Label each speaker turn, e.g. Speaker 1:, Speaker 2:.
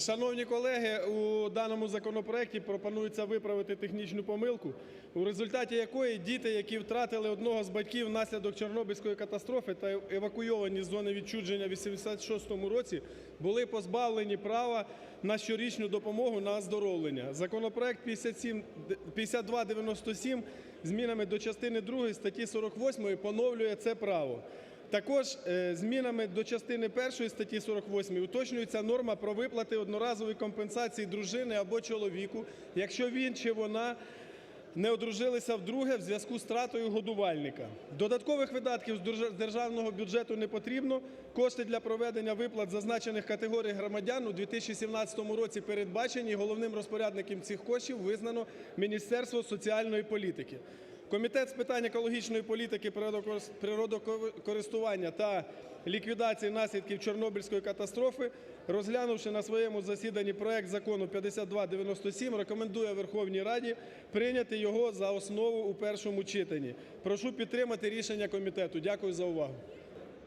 Speaker 1: Шановні колеги, у даному законопроекті пропонується виправити технічну помилку, у результаті якої діти, які втратили одного з батьків внаслідок Чорнобильської катастрофи та евакуйовані з зони відчуження в 86-му році, були позбавлені права на щорічну допомогу на оздоровлення. Законопроект 57, 5297 змінами до частини другої статті 48 поновлює це право. Також е, змінами до частини першої статті 48 уточнюється норма про виплати одноразової компенсації дружини або чоловіку, якщо він чи вона не одружилися вдруге в зв'язку з втратою годувальника. Додаткових видатків з держа- державного бюджету не потрібно. Кошти для проведення виплат зазначених категорій громадян у 2017 році передбачені. Головним розпорядником цих коштів визнано Міністерство соціальної політики. Комітет з питань екологічної політики, природокористування та ліквідації наслідків Чорнобильської катастрофи, розглянувши на своєму засіданні проект закону 5297, рекомендує Верховній Раді прийняти його за основу у першому читанні. Прошу підтримати рішення комітету. Дякую за увагу.